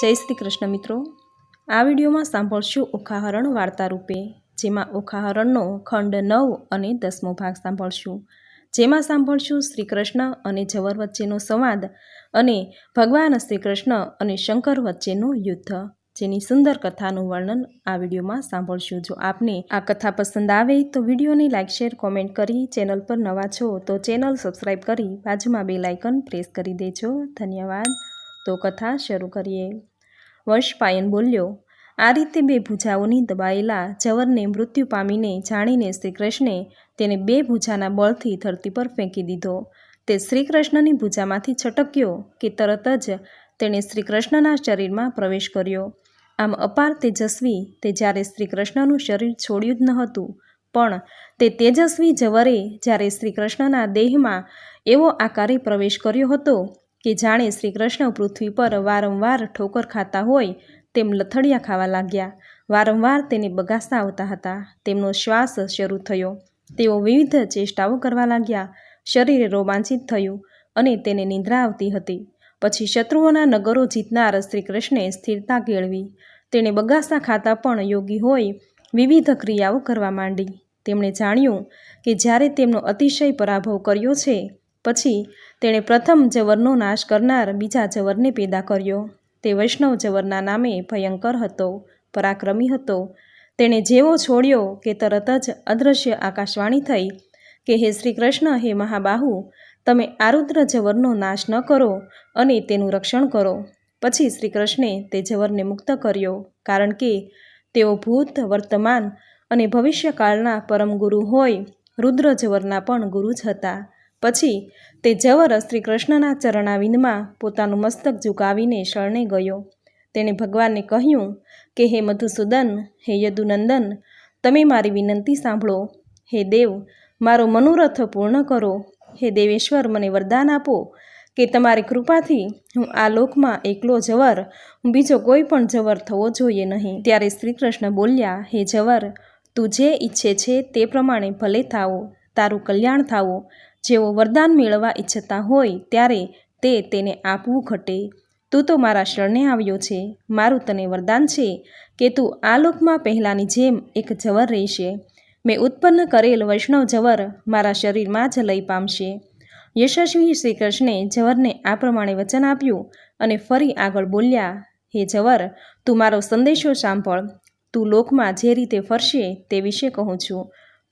જય શ્રી કૃષ્ણ મિત્રો. આ વિડીયોમાં સાંભળશું ઓખાહરણ વાર્તા રૂપે જેમાં ઓખાહરણનો ખંડ નવ અને દસમો ભાગ સાંભળશું. જેમાં સાંભળશું શ્રી કૃષ્ણ અને જવર વચ્ચેનો સંવાદ અને ભગવાન શ્રી કૃષ્ણ અને શંકર વચ્ચેનું યુદ્ધ. જેની સુંદર કથાનું વર્ણન આ વિડીયોમાં સાંભળશું. જો આપને આ કથા પસંદ આવે તો વિડીયોને લાઇક, શેર, કોમેન્ટ કરી ચેનલ પર નવા છો તો ચેનલ સબસ્ક્રાઈબ કરી બાજુમાં બે લાઇકન પ્રેસ કરી દેજો. ધન્યવાદ. તો કથા શરૂ કરીએ. વંશપાયન બોલ્યો, આ રીતે બે ભૂજાઓની દબાયેલા જવરને મૃત્યુ પામીને જાણીને શ્રીકૃષ્ણે તેને બે ભૂજાના બળથી ધરતી પર ફેંકી દીધો. તે શ્રીકૃષ્ણની ભૂજામાંથી છટક્યો કે તરત જ તેણે શ્રીકૃષ્ણના શરીરમાં પ્રવેશ કર્યો. આમ અપાર તેજસ્વી, તે જ્યારે શ્રીકૃષ્ણનું શરીર છોડ્યું જ ન હતું, પણ તે તેજસ્વી જવરે જ્યારે શ્રીકૃષ્ણના દેહમાં એવો આકારે પ્રવેશ કર્યો હતો કે જાણે શ્રીકૃષ્ણ પૃથ્વી પર વારંવાર ઠોકર ખાતા હોય તેમ લથડિયા ખાવા લાગ્યા. વારંવાર તેને બગાસા આવતા હતા. તેમનો શ્વાસ શરૂ થયો. તેઓ વિવિધ ચેષ્ટાઓ કરવા લાગ્યા. શરીરે રોમાંચિત થયું અને તેને નિંદ્રા આવતી હતી. પછી શત્રુઓના નગરો જીતનાર શ્રીકૃષ્ણે સ્થિરતા કેળવી. તેણે બગાસા ખાતા પણ યોગી હોય વિવિધ ક્રિયાઓ કરવા માંડી. તેમણે જાણ્યું કે જ્યારે તેમનો અતિશય પરાભવ કર્યો છે પછી તેણે પ્રથમ જવરનો નાશ કરનાર બીજા જવરને પેદા કર્યો. તે વૈષ્ણવ જવરના નામે ભયંકર હતો, પરાક્રમી હતો. તેણે જેવો છોડ્યો કે તરત જ અદૃશ્ય આકાશવાણી થઈ કે, હે શ્રી કૃષ્ણ હે મહાબાહુ, તમે આરુદ્ર જવરનો નાશ ન કરો અને તેનું રક્ષણ કરો. પછી શ્રી કૃષ્ણે તે જવરને મુક્ત કર્યો, કારણ કે તેઓ ભૂત, વર્તમાન અને ભવિષ્યકાળના પરમ ગુરુ હોય, રુદ્ર જવરના પણ ગુરુ જ હતા. પછી તે જવર શ્રી કૃષ્ણના ચરણાવિંદમાં પોતાનું મસ્તક ઝુકાવીને શરણે ગયો. તેણે ભગવાનને કહ્યું કે, હે મધુસૂદન, હે યદુનંદન, તમે મારી વિનંતી સાંભળો. હે દેવ, મારો મનોરથ પૂર્ણ કરો. હે દેવેશ્વર, મને વરદાન આપો કે તમારી કૃપાથી હું આ લોકમાં એકલો જવર હું બીજો કોઈ પણ જવર થવો જોઈએ નહીં. ત્યારે શ્રી કૃષ્ણ બોલ્યા, હે જવર તું જે ઈચ્છે છે તે પ્રમાણે ભલે થાવો તારું કલ્યાણ થાવો જેઓ વરદાન મેળવવા ઈચ્છતા હોય ત્યારે તે તેને આપવું ઘટે. તું તો મારા શરણે આવ્યો છે. મારું તને વરદાન છે કે તું આ લોકમાં પહેલાંની જેમ એક જવર રહેશે. મેં ઉત્પન્ન કરેલ વૈષ્ણવ જવર મારા શરીરમાં જ લઈ પામશે. યશસ્વી શ્રી કૃષ્ણે જવરને આ પ્રમાણે વચન આપ્યું અને ફરી આગળ બોલ્યા, હે જવર તું મારો સંદેશો સાંભળ. તું લોકમાં જે રીતે ફરશે તે વિશે કહું છું.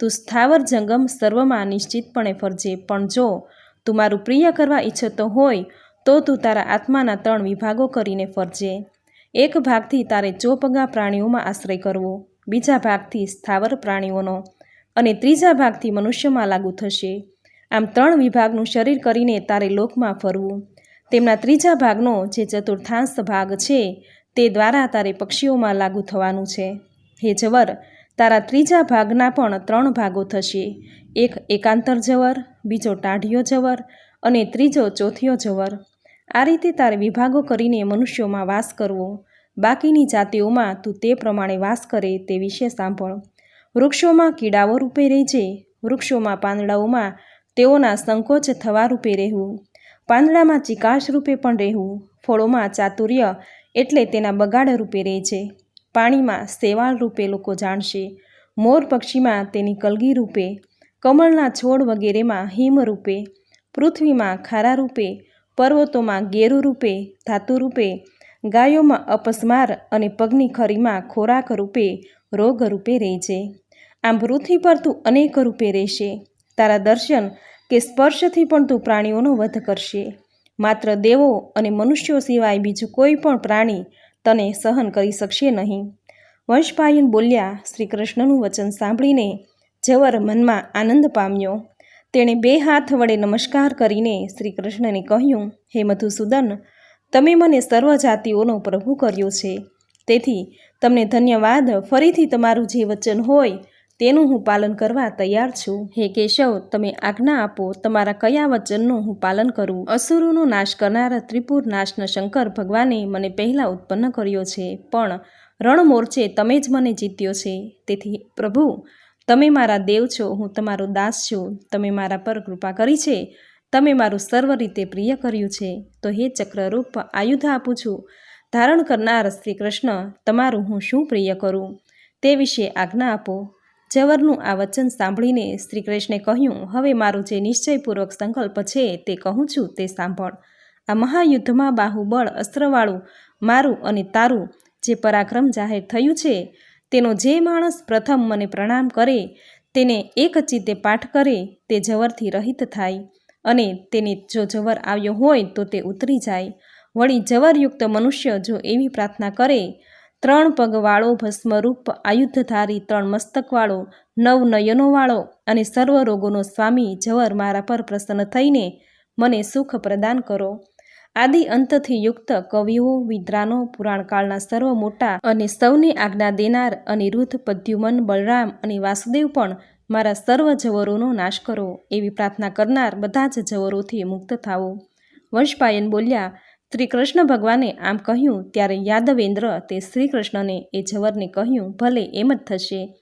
તું સ્થાવર જંગમ સર્વમાં નિશ્ચિતપણે ફરજે, પણ જો તું મારું પ્રિય કરવા ઈચ્છતો હોય, તો તું તારા આત્માના ત્રણ વિભાગો કરીને ફરજે. એક ભાગથી તારે ચોપગા પ્રાણીઓમાં આશ્રય કરવો, બીજા ભાગથી સ્થાવર પ્રાણીઓનો, અને ત્રીજા ભાગથી મનુષ્યમાં લાગુ થશે. આમ ત્રણ વિભાગનું શરીર કરીને તારે લોકમાં ફરવું. તેમના ત્રીજા ભાગનો જે ચતુર્થાંશ ભાગ છે, તે દ્વારા તારે પક્ષીઓમાં લાગુ થવાનું છે. હે જવર તારા ત્રીજા ભાગના પણ ત્રણ ભાગો થશે. એક એકાંતર જવર, બીજો ટાઢિયો જવર અને ત્રીજો ચોથિયો જવર. આ રીતે તારે વિભાગો કરીને મનુષ્યોમાં વાસ કરવો. બાકીની જાતિઓમાં તું તે પ્રમાણે વાસ કરે તે વિશે સાંભળ. વૃક્ષોમાં કીડાઓ રૂપે રહેજે. વૃક્ષોમાં પાંદડાઓમાં તેઓના સંકોચ થવા રૂપે રહેવું. પાંદડામાં ચિકાશ રૂપે પણ રહેવું. ફળોમાં ચાતુર્ય એટલે તેના બગાડ રૂપે રહેજે. પાણીમાં સેવાળ રૂપે લોકો જાણશે. મોર પક્ષીમાં તેની કલગી રૂપે, કમળના છોડ વગેરેમાં હિમ રૂપે, પૃથ્વીમાં ખારા રૂપે, પર્વતોમાં ગેરુ રૂપે, ધાતુ રૂપે, ગાયોમાં અપસ્માર અને પગની ખરીમાં ખોરાક રૂપે, રોગ રૂપે રહેજે. આમ પૃથ્વી પર તું અનેક રૂપે રહેશે. તારા દર્શન કે સ્પર્શથી પણ તું પ્રાણીઓનો વધ કરશે. માત્ર દેવો અને મનુષ્યો સિવાય બીજું કોઈ પણ પ્રાણી તને સહન કરી શકશે નહીં. વંશપાયન બોલ્યા શ્રી કૃષ્ણનું વચન સાંભળીને જવર મનમાં આનંદ પામ્યો. તેણે બે હાથ વડે નમસ્કાર કરીને શ્રી કૃષ્ણને કહ્યું, હે મધુસૂદન, તમે મને સર્વ જાતિઓનો પ્રભુ કર્યો છે. તેથી તમને ધન્યવાદ. ફરીથી તમારું જે વચન હોય તેનું હું પાલન કરવા તૈયાર છું. હે કેશવ, તમે આજ્ઞા આપો, તમારા કયા વચનનું હું પાલન કરું? અસુરોનો નાશ કરનાર ત્રિપુર નાશના શંકર ભગવાને મને પહેલાં ઉત્પન્ન કર્યો છે, પણ રણમોરચે તમે જ મને જીત્યો છે. તેથી, પ્રભુ, તમે મારા દેવ છો, હું તમારો દાસ છું. તમે મારા પર કૃપા કરી છે. તમે મારું સર્વ રીતે પ્રિય કર્યું છે. તો હે ચક્રરૂપ, આયુધ આપું છું. ધારણ કરનાર શ્રી કૃષ્ણ તમારું હું શું પ્રિય કરું? તે વિશે આજ્ઞા આપો. જવરનું આ વચન સાંભળીને શ્રી કૃષ્ણે કહ્યું, હવે મારું જે નિશ્ચયપૂર્વક સંકલ્પ છે તે કહું છું, તે સાંભળ. આ મહાયુદ્ધમાં બાહુબળ અસ્ત્રવાળું, મારું અને તારું જે પરાક્રમ જાહેર થયું છે, તેનો જે માણસ પ્રથમ મને પ્રણામ કરે, તેને એક ચિત્તે પાઠ કરે, તે જવરથી રહિત થાય. અને તેને જો જવર આવ્યો હોય તો તે ઉતરી જાય. વળી જવરયુક્ત મનુષ્ય જો એવી પ્રાર્થના કરે ત્રણ પગવાળો ભસ્મરૂપ આયુધધારી ત્રણ મસ્તકવાળો, નવ નયનોવાળો અને સર્વ રોગોનો સ્વામી જવર મારા પર પ્રસન્ન થઈને મને સુખ પ્રદાન કરો. આદિ અંતથી યુક્ત કવિઓ વિદ્રાનો પુરાણકાળના સર્વ મોટા અને સૌને આજ્ઞા દેનાર અનિરુદ્ધ પદ્યુમન બલરામ અને વાસુદેવ પણ મારા સર્વ જવરોનો નાશ કરો એવી પ્રાર્થના કરનાર બધા જ જવરોથી મુક્ત થાવો વંશપાયન બોલ્યા શ્રી કૃષ્ણ ભગવાને આમ કહ્યું, ત્યારે યાદવેન્દ્ર તે શ્રી કૃષ્ણને એ જવરને કહ્યું, ભલે એમ જ થશે.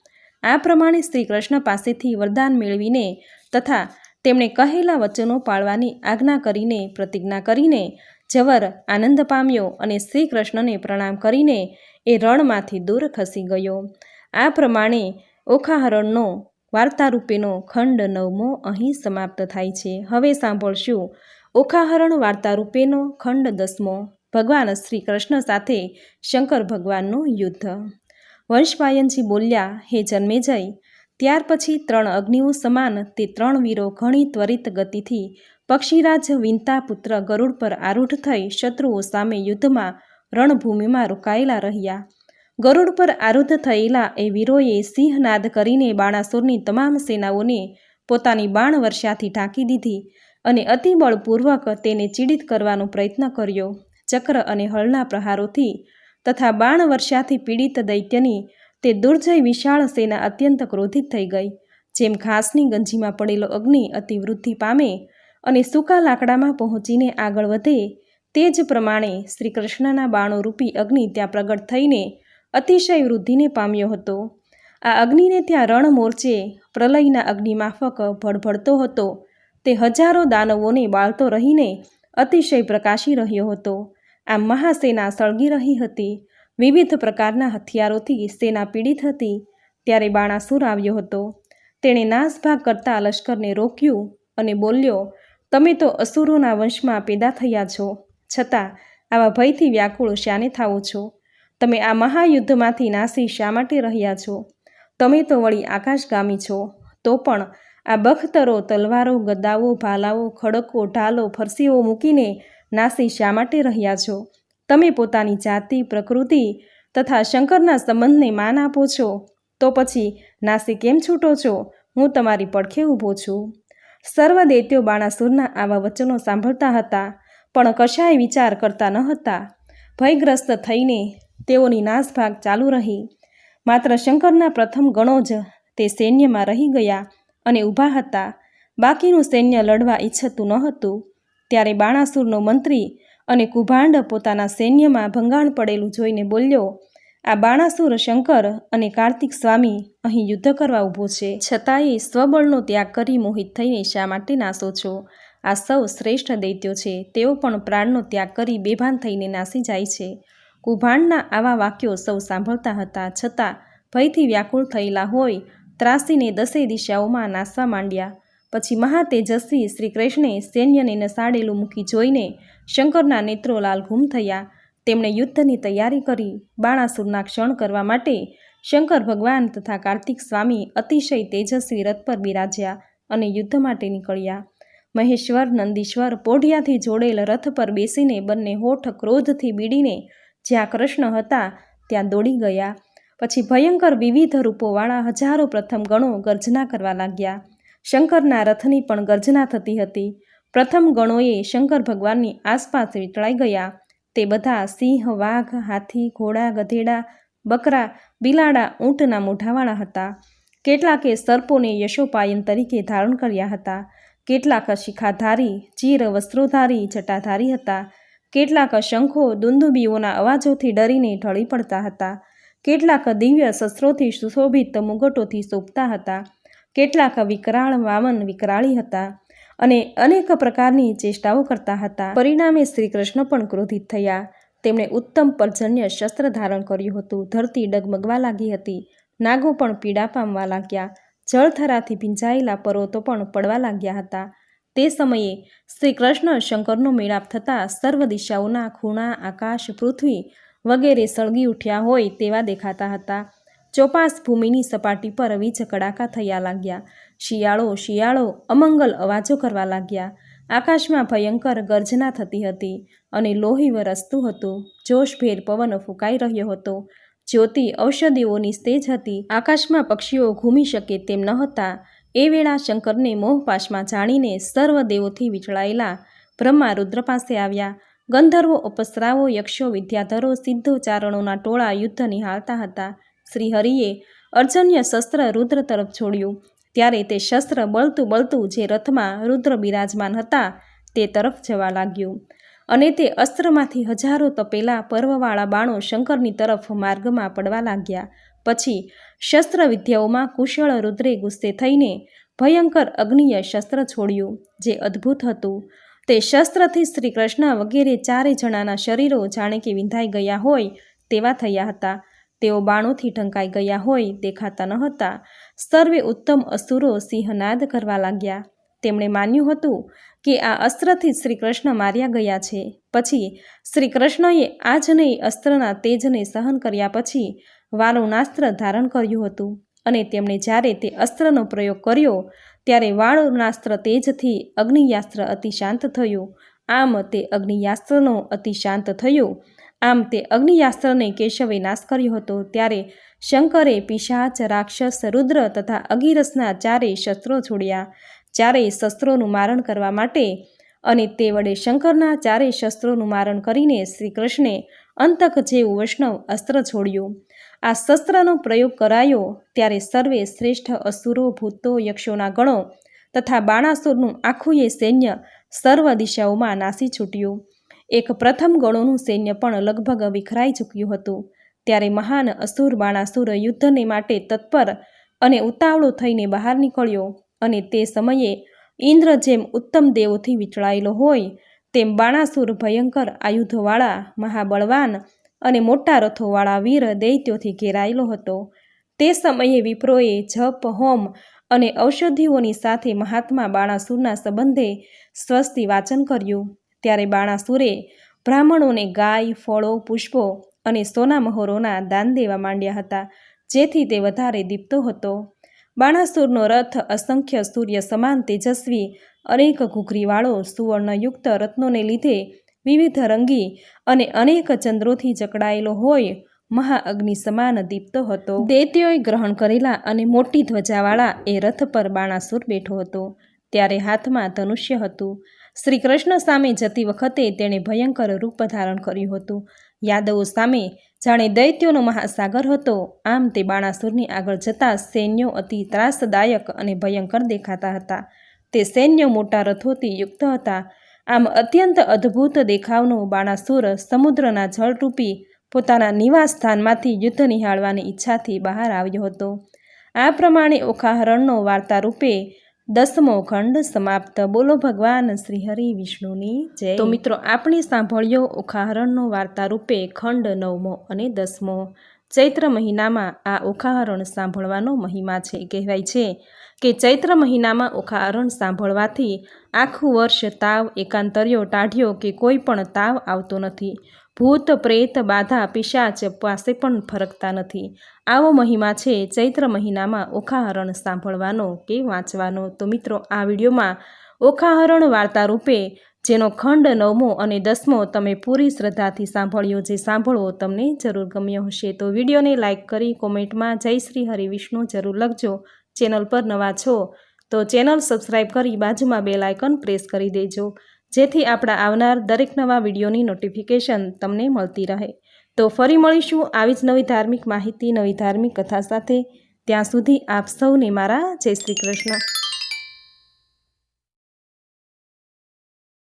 આ પ્રમાણે શ્રી કૃષ્ણ પાસેથી વરદાન મેળવીને તથા તેમણે કહેલા વચનો પાળવાની આજ્ઞા કરીને પ્રતિજ્ઞા કરીને જવર આનંદ પામ્યો અને શ્રી કૃષ્ણને પ્રણામ કરીને એ રણમાંથી દૂર ખસી ગયો. આ પ્રમાણે ઓખાહરણનો વાર્તારૂપેનો ખંડ નવમો અહીં સમાપ્ત થાય છે. હવે સાંભળશું ઓખાહરણ વાર્તારૂપેનો ખંડ દસમો, ભગવાન શ્રી કૃષ્ણ સાથે શંકર ભગવાનનું યુદ્ધ. વંશપાયનજી બોલ્યા, હે જન્મેજય ત્યાર પછી ત્રણ અગ્નિઓ સમાન તે ત્રણ વીરો ઘણી ત્વરિત ગતિથી પક્ષીરાજ વિંતા પુત્ર ગરુડ પર આરૂઢ થઈ શત્રુઓ સામે યુદ્ધમાં રણભૂમિમાં રોકાયેલા રહ્યા. ગરુડ પર આરૂઢ થયેલા એ વીરોએ સિંહનાદ કરીને બાણાસુરની તમામ સેનાઓને પોતાની બાણ વર્ષાથી ઢાંકી દીધી. અને અતિબળપૂર્વક તેને ચીડિત કરવાનો પ્રયત્ન કર્યો. ચક્ર અને હળના પ્રહારોથી તથા બાણ વર્ષાથી પીડિત દૈત્યની તે દુર્જય વિશાળ સેના અત્યંત ક્રોધિત થઈ ગઈ, જેમ ઘાસની ગંજીમાં પડેલો અગ્નિ અતિવૃદ્ધિ પામે અને સૂકા લાકડામાં પહોંચીને આગળ વધે તે જ પ્રમાણે શ્રી કૃષ્ણના બાણોરૂપી અગ્નિ ત્યાં પ્રગટ થઈને અતિશય વૃદ્ધિને પામ્યો હતો. આ અગ્નિને ત્યાં રણ મોરચે પ્રલયના અગ્નિમાફક ભડભડતો હતો તે હજારો દાનવોને બાળતો રહીને અતિશય પ્રકાશી રહ્યો હતો. આમ મહાસેના સળગી રહી હતી. વિવિધ પ્રકારના હથિયારોથી સેના પીડિત હતી. ત્યારે બાણાસુર આવ્યો હતો. તેણે નાસભાગ કરતા લશ્કરને રોક્યું અને બોલ્યો, તમે તો અસુરોના વંશમાં પેદા થયા છો. છતાં આવા ભયથી વ્યાકુળ શાને થાવો છો. તમે આ મહાયુદ્ધમાંથી નાસી શા માટે રહ્યા છો? તમે તો વળી આકાશગામી છો. તો પણ આ બખ્તરો, તલવારો, ગદાઓ, ભાલાઓ, ખડકો, ઢાલો, ફરસીઓ મૂકીને નાસી શા માટે રહ્યા છો? તમે પોતાની જાતિ, પ્રકૃતિ તથા શંકરના સંબંધને માન આપો છો? તો પછી નાસી કેમ છૂટો છો? હું તમારી પડખે ઊભો છું. સર્વ દૈત્યો બાણાસુરના આવા વચનો સાંભળતા હતા, પણ કશાય વિચાર કરતા ન હતા. ભયગ્રસ્ત થઈને તેઓની નાસભાગ ચાલુ રહી. માત્ર શંકરના પ્રથમ ગણો જ તે સૈન્યમાં રહી ગયા. અને ઊભા હતા. બાકીનું સૈન્ય લડવા ઈચ્છતું ન હતું ત્યારે બાણાસુરનો મંત્રી અને કુભાંડ પોતાના સૈન્યમાં ભંગાણ પડેલું જોઈને બોલ્યો, આ બાણાસુર શંકર અને કાર્તિક સ્વામી અહીં યુદ્ધ કરવા ઊભો છે. છતાંય સ્વબળનો ત્યાગ કરી મોહિત થઈને શા માટે નાસો છો? આ સૌ શ્રેષ્ઠ દૈત્યો છે. તેઓ પણ પ્રાણનો ત્યાગ કરી બેભાન થઈને નાસી જાય છે. કુભાંડના આવા વાક્યો સૌ સાંભળતા હતા. છતાં ભયથી વ્યાકુળ થયેલા હોય ત્રાસીને દસેય દિશાઓમાં નાસવા માંડ્યા. પછી મહાતેજસ્વી શ્રી કૃષ્ણે સૈન્યને નસાડેલું મૂકી જોઈને શંકરના નેત્રો લાલઘૂમ થયા. તેમણે યુદ્ધની તૈયારી કરી. બાણાસુરના ક્ષણ કરવા માટે શંકર ભગવાન તથા કાર્તિક સ્વામી અતિશય તેજસ્વી રથ પર બિરાજ્યા અને યુદ્ધ માટે નીકળ્યા. મહેશ્વર, નંદીશ્વર, પોઢિયાથી જોડેલ રથ પર બેસીને બંને હોઠ ક્રોધથી બીડીને જ્યાં કૃષ્ણ હતા ત્યાં દોડી ગયા. પછી ભયંકર વિવિધ રૂપોવાળા હજારો પ્રથમ ગણો ગર્જના કરવા લાગ્યા. શંકરના રથની પણ ગર્જના થતી હતી. પ્રથમ ગણોએ શંકર ભગવાનની આસપાસ વીંટળાઈ ગયા. તે બધા સિંહ, વાઘ, હાથી, ઘોડા, ગધેડા, બકરા, બિલાડા, ઊંટના મોઢાવાળા હતા. કેટલાકે સર્પોને યશોપાયન તરીકે ધારણ કર્યા હતા. કેટલાક શિખાધારી, ચીર વસ્ત્રોધારી, જટાધારી હતા. કેટલાક શંખો દુંદુબીઓના અવાજોથી ડરીને ઢળી પડતા હતા. કેટલાક દિવ્ય શસ્ત્રોથી સુશોભિત મુગટોથી શોભતા હતા. કેટલાક વિકરાળ વામન વિકરાળી હતા અને અનેક પ્રકારની ચેષ્ટાઓ કરતા હતા. પરિણામે શ્રી કૃષ્ણ પણ ક્રોધિત થયા. તેમણે ઉત્તમ પર્જન્ય શસ્ત્ર ધારણ કર્યું હતું. ધરતી ડગમગવા લાગી હતી. નાગો પણ પીડા પામવા લાગ્યા. જળથરાથી ભીંજાયેલા પર્વતો પણ પડવા લાગ્યા હતા. તે સમયે શ્રી કૃષ્ણ શંકરનો મેળાપ થતાં સર્વ દિશાઓના ખૂણા, આકાશ, પૃથ્વી વગેરે સળગી ઉઠ્યા હોય તેવા દેખાતા હતા. ચોપાસ ભૂમિની સપાટી પર વીજ કડાકા થયા લાગ્યા. શિયાળો શિયાળો, અમંગલ અવાજો કરવા લાગ્યા. આકાશમાં ભયંકર ગર્જના થતી હતી અને લોહી વરસતું હતું. જોશભેર પવન ફૂંકાઈ રહ્યો હતો. જ્યોતિ ઔષધિઓની સ્તેજ હતી. આકાશમાં પક્ષીઓ ઘૂમી શકે તેમ ન હતા. એ વેળા શંકરને મોહપાશમાં જાણીને સર્વ દેવોથી વિચળાયેલા બ્રહ્મા રુદ્ર પાસે આવ્યા. ગંધર્વો અપસરાઓ યક્ષો, વિદ્યાધરો સિદ્ધો ચારણોના ટોળા યુદ્ધ નિહાળતા હતા. શ્રી હરિએ અર્જન્ય શસ્ત્ર રુદ્ર તરફ છોડ્યું. ત્યારે તે શસ્ત્ર બળતું બળતું જે રથમાં રુદ્ર બિરાજમાન હતા, તે તરફ જવા લાગ્યું. અને તે અસ્ત્રમાંથી હજારો તપેલા પર્વવાળા બાણો શંકરની તરફ માર્ગમાં પડવા લાગ્યા. પછી શસ્ત્ર વિદ્યાઓમાં કુશળ રુદ્રે ગુસ્સે થઈને ભયંકર અગ્નિય શસ્ત્ર છોડ્યું, જે અદ્ભુત હતું. તે શસ્ત્રથી શ્રી કૃષ્ણ વગેરે ચારે જણાના શરીરો જાણે કે વિંધાઈ ગયા હોય તેવા થયા હતા. તેઓ બાણોથી ઢંકાઈ ગયા હોય દેખાતા ન હતા. સર્વે ઉત્તમ અસુરો સિંહનાદ કરવા લાગ્યા. તેમણે માન્યું હતું કે આ અસ્ત્રથી શ્રી કૃષ્ણ માર્યા ગયા છે. પછી શ્રી કૃષ્ણએ આ જ નહીં અસ્ત્રના તેજને સહન કર્યા પછી વારુણાસ્ત્ર ધારણ કર્યું હતું અને તેમણે જ્યારે તે અસ્ત્રનો પ્રયોગ કર્યો ત્યારે વાળનાસ્ત્ર તેજથી અગ્નિયાસ્ત્ર અતિ શાંત થયું. આમ તે અગ્નિયાસ્ત્રનો અતિ શાંત થયો. આમ તે અગ્નિયાસ્ત્રને કેશવે નાશ કર્યો હતો. ત્યારે શંકરે પિશાચ, રાક્ષસ, રુદ્ર તથા અગિરસના ચારેય શસ્ત્રો છોડ્યા. ચારેય શસ્ત્રોનું મારણ કરવા માટે અને તે વડે શંકરના ચારેય શસ્ત્રોનું મારણ કરીને શ્રી કૃષ્ણે અંતક જેવું વૈષ્ણવ અસ્ત્ર છોડ્યું. આ શસ્ત્રનો પ્રયોગ કરાયો ત્યારે સર્વે શ્રેષ્ઠ અસુરો, ભૂતો, યક્ષોના ગણો તથા બાણાસુરનું આખું એ સૈન્ય સર્વ દિશાઓમાં નાસી છૂટ્યું. એક પ્રથમ ગણોનું સૈન્ય પણ લગભગ વિખરાઈ ચૂક્યું હતું. ત્યારે મહાન અસુર બાણાસુર યુદ્ધને માટે તત્પર અને ઉતાવળો થઈને બહાર નીકળ્યો અને તે સમયે ઇન્દ્ર જેમ ઉત્તમ દેવોથી વિચળાયેલો હોય તેમ બાણાસુર ભયંકર આયુધવાળા મહાબળવાન અને મોટા રથોવાળા વીર દૈત્યોથી ઘેરાયેલો હતો. તે સમયે વિપ્રોએ જપ, હોમ અને ઔષધિઓની સાથે મહાત્મા બાણાસુરના સંબંધે સ્વસ્તિ વાચન કર્યું. ત્યારે બાણાસુરે બ્રાહ્મણોને ગાય, ફળો, પુષ્પો અને સોના મહોરોના દાન દેવા માંડ્યા હતા, જેથી તે વધારે દીપતો હતો. બાણાસુરનો રથ અસંખ્ય સૂર્ય સમાન તેજસ્વી અનેક ઘૂઘરીવાળો સુવર્ણયુક્ત રત્નોને લીધે વિવિધ રંગી અને અનેક ચંદ્રોથી જકડાયેલો હોય મહાઅગ્નિ સમાન દીપતો હતો. દૈત્યોએ ગ્રહણ કરેલા અને મોટી ધ્વજાવાળા એ રથ પર બાણાસુર બેઠો હતો. ત્યારે હાથમાં ધનુષ્ય હતું. શ્રી કૃષ્ણ સામે જતી વખતે તેણે ભયંકર રૂપ ધારણ કર્યું હતું. યાદવો સામે જાણે દૈત્યોનો મહાસાગર હતો, આમ તે બાણાસુરની આગળ જતા સૈન્યો અતિ ત્રાસદાયક અને ભયંકર દેખાતા હતા. તે સૈન્ય મોટા રથોથી યુક્ત હતા. આમ અત્યંત અદ્ભુત દેખાવનું બાણાસુર સમુદ્રના જળરૂપી પોતાના નિવાસ સ્થાનમાંથી યુદ્ધ નિહાળવાની ઈચ્છાથી બહાર આવ્યો હતો. આ પ્રમાણે ઓખાહરણનો વાર્તા રૂપે દસમો ખંડ સમાપ્ત. બોલો ભગવાન શ્રી હરિ વિષ્ણુની જય. તો મિત્રો, આપણે સાંભળ્યો ઓખાહરણનો વાર્તા રૂપે ખંડ નવમો અને દસમો. ચૈત્ર મહિનામાં આ ઓખાહરણ સાંભળવાનો મહિમા છે. કહેવાય છે કે ચૈત્ર મહિનામાં ઓખાહરણ સાંભળવાથી આખું વર્ષ તાવ, એકાંતર્યો ટાઢ્યો કે કોઈ પણ તાવ આવતો નથી. ભૂત, પ્રેત, બાધા, પિશાચ પાસે પણ ફરકતા નથી. આવો મહિમા છે ચૈત્ર મહિનામાં ઓખાહરણ સાંભળવાનો કે વાંચવાનો. તો મિત્રો, આ વિડીયોમાં ઓખાહરણ વાર્તા રૂપે જેનો ખંડ નવમો અને દસમો તમે પૂરી શ્રદ્ધાથી સાંભળ્યો જે સાંભળવો તમને જરૂર ગમ્યો હશે. તો વિડીયોને લાઇક કરી કોમેન્ટમાં જય શ્રી હરિ વિષ્ણુ જરૂર લખજો. ચેનલ પર નવા છો તો ચેનલ સબસ્ક્રાઈબ કરી બાજુમાં બે લાઇકન પ્રેસ કરી દેજો. જેથી આપણા આવનાર દરેક નવા વિડીયોની નોટિફિકેશન તમને મળતી રહે. તો ફરી મળીશું આવી જ નવી ધાર્મિક માહિતી, નવી ધાર્મિક કથા સાથે. ત્યાં સુધી આપ સૌને મારા જય શ્રી કૃષ્ણ.